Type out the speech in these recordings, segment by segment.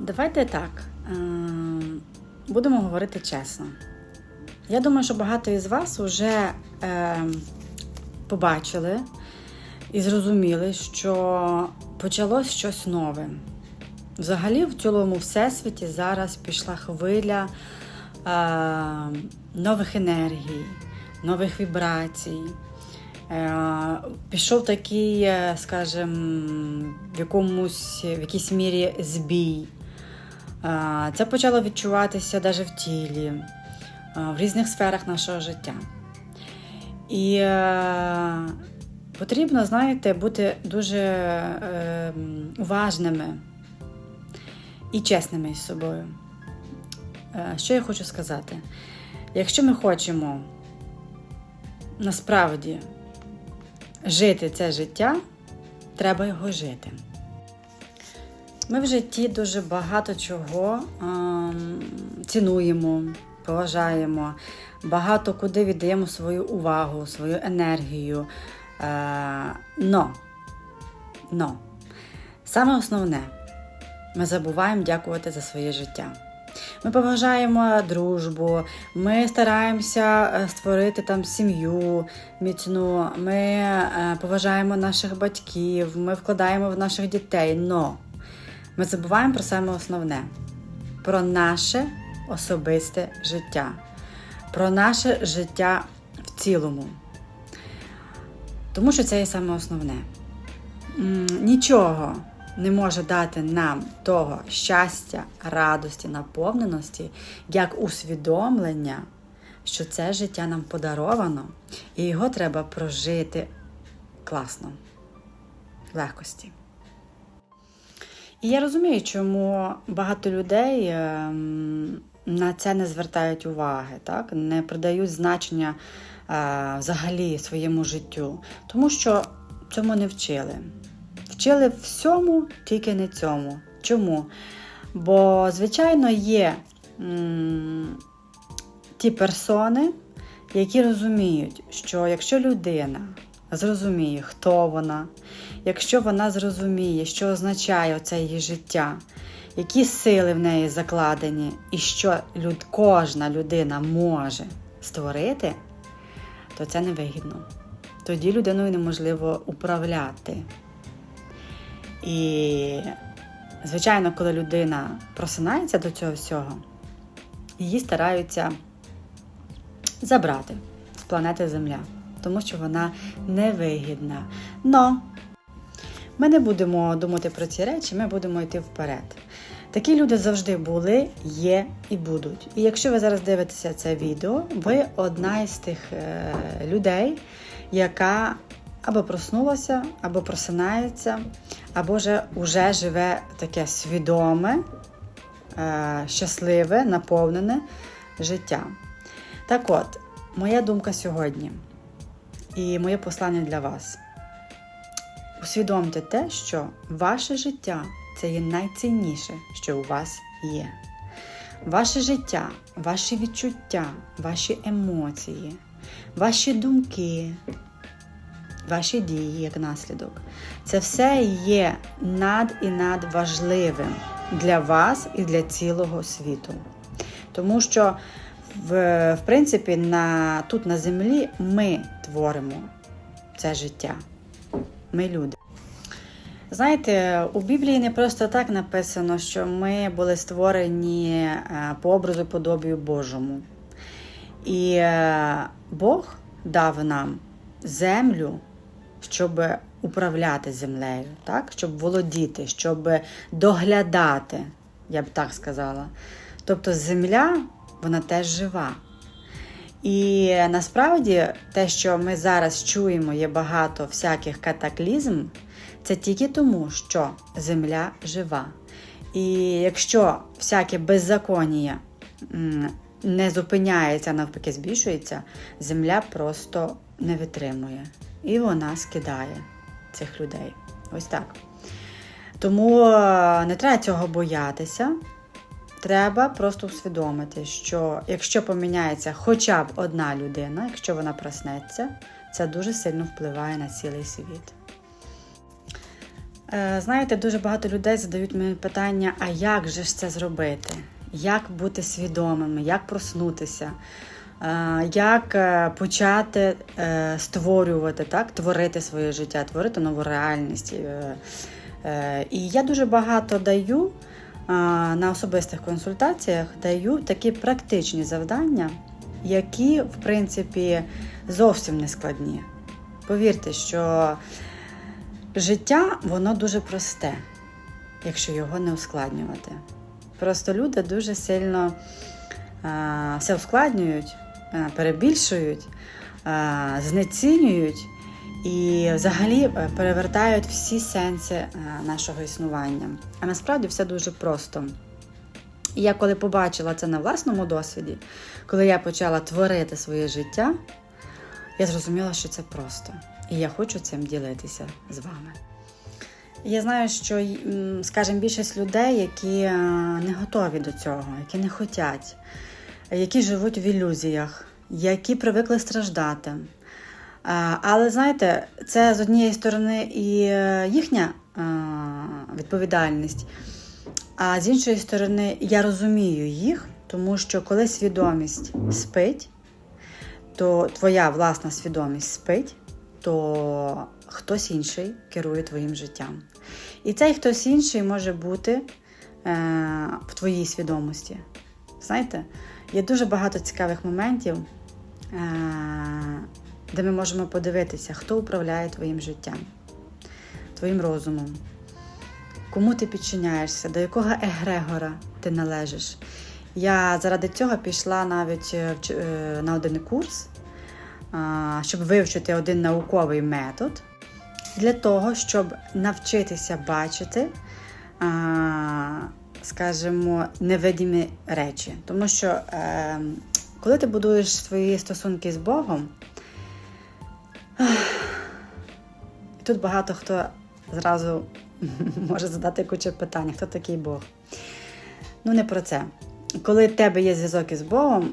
Давайте так. е, Будемо говорити чесно. Я думаю, що багато із вас вже е, побачили і зрозуміли, що почалось щось нове. Взагалі, в цілому всесвіті зараз пішла хвиля е, нових енергій, нових вібрацій. Пішов такий, скажімо, в якомусь в якійсь мірі збій. Це почало відчуватися навіть в тілі, в різних сферах нашого життя. І е, потрібно, знаєте, бути дуже е, уважними і чесними із собою. Е, Що я хочу сказати? Якщо ми хочемо насправді жити це життя, треба його жити. Ми в житті дуже багато чого ем, цінуємо, поважаємо, багато куди віддаємо свою увагу, свою енергію. Е, но, но, саме основне, ми забуваємо дякувати за своє життя. Ми поважаємо дружбу, ми стараємося е, створити там сім'ю міцну, ми е, поважаємо наших батьків, ми вкладаємо в наших дітей. Но ми забуваємо про саме основне: про наше особисте життя, про наше життя в цілому. Тому що це є саме основне. Нічого не може дати нам того щастя, радості, наповненості, як усвідомлення, що це життя нам подаровано, і його треба прожити класно, в легкості. І я розумію, чому багато людей ем, на це не звертають уваги, так? не придають значення е, взагалі своєму життю, тому що цьому не вчили. Вчили всьому, тільки не цьому. Чому? Бо, звичайно, є ті персони, які розуміють, що якщо людина зрозуміє, хто вона, якщо вона зрозуміє, що означає це її життя, які сили в неї закладені, і що люд, кожна людина може створити, то це невигідно. Тоді людиною неможливо управляти. І, звичайно, коли людина просинається до цього всього, її стараються забрати з планети Земля, тому що вона невигідна. Но ми не будемо думати про ці речі, ми будемо йти вперед. Такі люди завжди були, є і будуть. І якщо ви зараз дивитеся це відео, ви одна із тих е, людей, яка або проснулася, або просинається, або вже вже живе таке свідоме, е, щасливе, наповнене життя. Так от, моя думка сьогодні і моє послання для вас. Усвідомте те, що ваше життя це є найцінніше, що у вас є. Ваше життя, ваші відчуття, ваші емоції, ваші думки, ваші дії як наслідок. Це все є над і надважливим для вас і для цілого світу. Тому що, в, в принципі, на, тут на землі ми творимо це життя. Ми люди. Знаєте, у Біблії не просто так написано, що ми були створені е, по образу подобію Божому. І е, Бог дав нам землю, щоб управляти землею, так? щоб володіти, щоб доглядати, я б так сказала. Тобто земля, вона теж жива. І насправді те, що ми зараз чуємо, є багато всяких катаклізм, це тільки тому, що земля жива. І якщо всяке беззаконня не зупиняється, навпаки, збільшується, земля просто не витримує. І вона скидає цих людей. Ось так. Тому е, не треба цього боятися. Треба просто усвідомити, що якщо поміняється хоча б одна людина, якщо вона проснеться, це дуже сильно впливає на цілий світ. Е, Знаєте, дуже багато людей задають мені питання: а як же ж це зробити? Як бути свідомими, як проснутися, Е, як е, почати створювати, так? творити своє життя, творити нову реальність. І я дуже багато даю на особистих консультаціях, даю такі практичні завдання, які, в принципі, зовсім не складні. Повірте, що життя воно дуже просте, якщо його не ускладнювати. Просто люди дуже сильно все ускладнюють, перебільшують, знецінюють і взагалі е, перевертають всі сенси е, нашого існування. А насправді все дуже просто. І я коли побачила це на власному досвіді, коли я почала творити своє життя, я зрозуміла, що це просто. І я хочу цим ділитися з вами. Я знаю, що, скажімо, більшість людей, які е, не готові до цього, які не хочуть, які живуть в ілюзіях, які привикли страждати. Але знаєте, це з однієї сторони і е, їхня відповідальність, а з іншої сторони, я розумію їх, тому що коли свідомість спить, то твоя власна свідомість спить, то хтось інший керує твоїм життям. І цей хтось інший може бути е, в твоїй свідомості. Знаєте, є дуже багато цікавих моментів, е, де ми можемо подивитися, хто управляє твоїм життям, твоїм розумом, кому ти підчиняєшся, до якого егрегора ти належиш. Я заради цього пішла навіть е, е, на один курс, щоб вивчити один науковий метод для того, щоб навчитися бачити, скажімо, невидимі речі. Тому що е, коли ти будуєш свої стосунки з Богом, і тут багато хто зразу може задати кучу питань, хто такий Бог. Ну, не про це. Коли в тебе є зв'язок із Богом,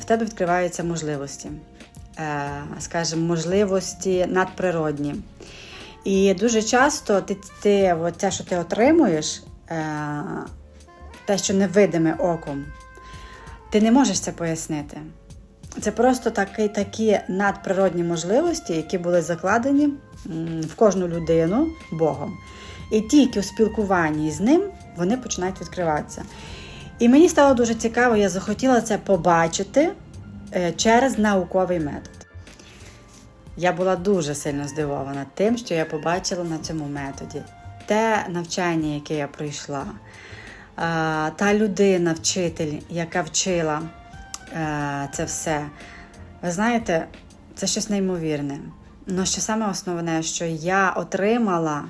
в тебе відкриваються можливості, Е, скажімо, можливості надприродні. І дуже часто ти, ти те, що ти отримуєш, е, те, що невидиме оком, ти не можеш це пояснити. Це просто такі, такі надприродні можливості, які були закладені в кожну людину Богом. І тільки у спілкуванні з ним вони починають відкриватися. І мені стало дуже цікаво, я захотіла це побачити е, через науковий метод. Я була дуже сильно здивована тим, що я побачила на цьому методі. Те навчання, яке я пройшла, та людина, вчитель, яка вчила це все. Ви знаєте, це щось неймовірне. Ну, що саме основне, що я отримала,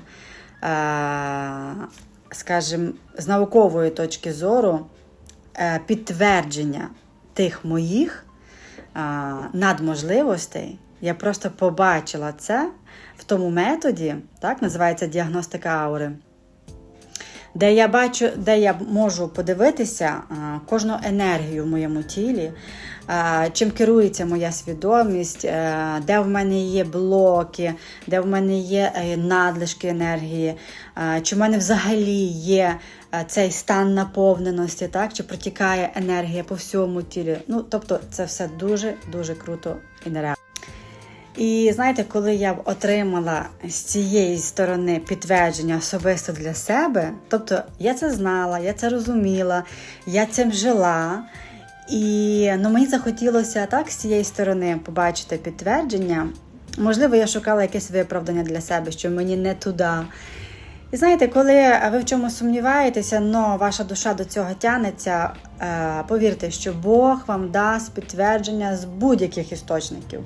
е, скажімо, з наукової точки зору е, підтвердження тих моїх е, надможливостей. Я просто побачила це в тому методі, так, називається діагностика аури, де я бачу, де я можу подивитися кожну енергію в моєму тілі, чим керується моя свідомість, е, де в мене є блоки, де в мене є е, надлишки енергії, чи в мене взагалі є е, цей стан наповненості, так, чи протікає енергія по всьому тілі. Ну, тобто, це все дуже-дуже круто і нереально. І знаєте, коли я отримала з цієї сторони підтвердження особисто для себе, тобто я це знала, я це розуміла, я цим жила. І ну, мені захотілося так з цієї сторони побачити підтвердження. Можливо, я шукала якесь виправдання для себе, що мені не туди. І знаєте, коли ви в чомусь сумніваєтеся, але ваша душа до цього тянеться, е, повірте, що Бог вам дасть підтвердження з будь-яких істочників,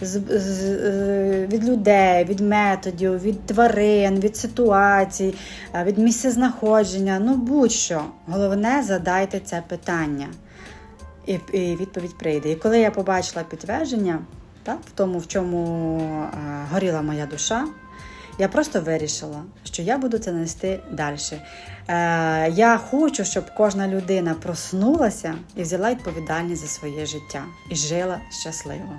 з, з, е, від людей, від методів, від тварин, від ситуацій, е, від місця знаходження, ну будь-що. Головне, задайте це питання. І, і відповідь прийде. І коли я побачила підтвердження, так, в тому, в чому е, горіла моя душа, я просто вирішила, що я буду це нести далі. Е, я хочу, щоб кожна людина проснулася і взяла відповідальність за своє життя і жила щасливо.